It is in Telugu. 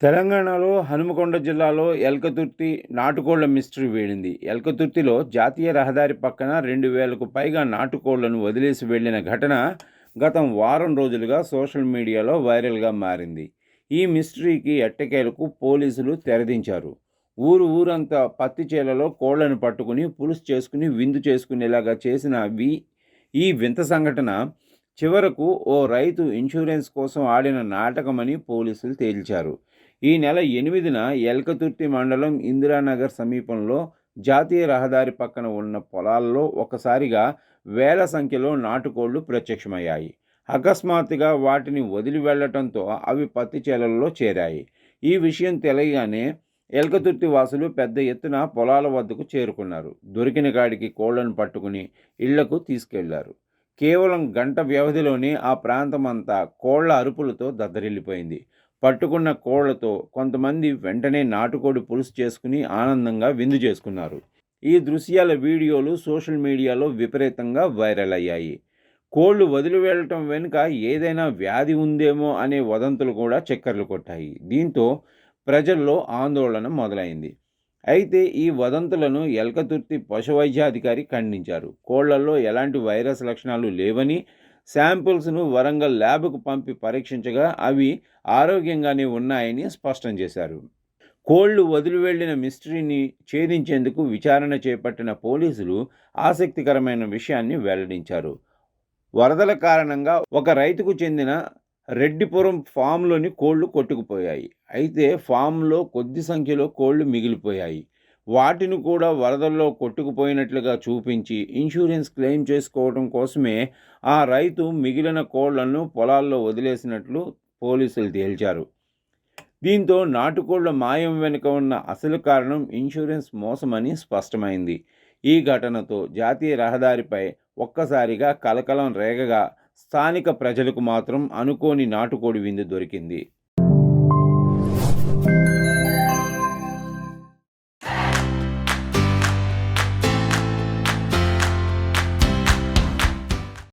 తెలంగాణలో హనుమకొండ జిల్లాలో ఎల్కతుర్తి నాటుకోళ్ళ మిస్టరీ వేడింది. ఎల్కతుర్తిలో జాతీయ రహదారి పక్కన రెండు వేలకు పైగా నాటుకోళ్ళను వదిలేసి వెళ్ళిన ఘటన గతం వారం రోజులుగా సోషల్ మీడియాలో వైరల్గా మారింది. ఈ మిస్టరీకి ఎట్టకేలకు పోలీసులు తెరదించారు. ఊరు ఊరంతా పత్తి చేలలో కోళ్ళను పట్టుకుని పులుసు చేసుకుని విందు చేసుకునేలాగా చేసిన వి ఈ వింత సంఘటన చివరకు ఓ రైతు ఇన్సూరెన్స్ కోసం ఆడిన నాటకమని పోలీసులు తేల్చారు. ఈ నెల ఎనిమిదిన ఎల్కతుర్తి మండలం ఇందిరానగర్ సమీపంలో జాతీయ రహదారి పక్కన ఉన్న పొలాల్లో ఒకసారిగా వేల సంఖ్యలో నాటుకోళ్ళు ప్రత్యక్షమయ్యాయి. అకస్మాత్తుగా వాటిని వదిలి వెళ్ళటంతో అవి పత్తి చేలల్లో చేరాయి. ఈ విషయం తెలియగానే ఎల్కతుర్తి వాసులు పెద్ద ఎత్తున పొలాల వద్దకు చేరుకున్నారు. దొరికిన కాడికి కోళ్ళను పట్టుకుని ఇళ్ళకు తీసుకెళ్ళారు. కేవలం గంట వ్యవధిలోనే ఆ ప్రాంతమంతా కోళ్ళ అరుపులతో దద్దరిల్లిపోయింది. పట్టుకున్న కోళ్ళతో కొంతమంది వెంటనే నాటుకోడి పులుసు చేసుకుని ఆనందంగా విందు చేసుకున్నారు. ఈ దృశ్యాల వీడియోలు సోషల్ మీడియాలో విపరీతంగా వైరల్ అయ్యాయి. కోళ్ళు వదిలి వెళ్ళటం వెనుక ఏదైనా వ్యాధి ఉందేమో అనే వదంతులు కూడా చక్కర్లు కొట్టాయి. దీంతో ప్రజల్లో ఆందోళన మొదలైంది. అయితే ఈ వదంతులను ఎల్కతుర్తి పశువైద్యాధికారి ఖండించారు. కోళ్ళలో ఎలాంటి వైరస్ లక్షణాలు లేవని శాంపిల్స్ను వరంగల్ ల్యాబ్కు పంపి పరీక్షించగా అవి ఆరోగ్యంగానే ఉన్నాయని స్పష్టం చేశారు. కోళ్ళు వదిలి వెళ్ళిన మిస్టరీని ఛేదించేందుకు విచారణ చేపట్టిన పోలీసులు ఆసక్తికరమైన విషయాన్ని వెల్లడించారు. వరదల కారణంగా ఒక రైతుకు చెందిన రెడ్డిపురం ఫామ్లోని కోళ్ళు కొట్టుకుపోయాయి. అయితే ఫామ్లో కొద్ది సంఖ్యలో కోళ్ళు మిగిలిపోయాయి. వాటిని కూడా వరదల్లో కొట్టుకుపోయినట్లుగా చూపించి ఇన్సూరెన్స్ క్లెయిమ్ చేసుకోవడం కోసమే ఆ రైతు మిగిలిన కోళ్ళను పొలాల్లో వదిలేసినట్లు పోలీసులు తేల్చారు. దీంతో నాటుకోళ్ళ మాయం వెనుక ఉన్న అసలు కారణం ఇన్సూరెన్స్ మోసమని స్పష్టమైంది. ఈ ఘటనతో జాతీయ రహదారిపై ఒక్కసారిగా కలకలం రేగగా స్థానిక ప్రజలకు మాత్రం అనుకోని నాటుకోడి విందు దొరికింది.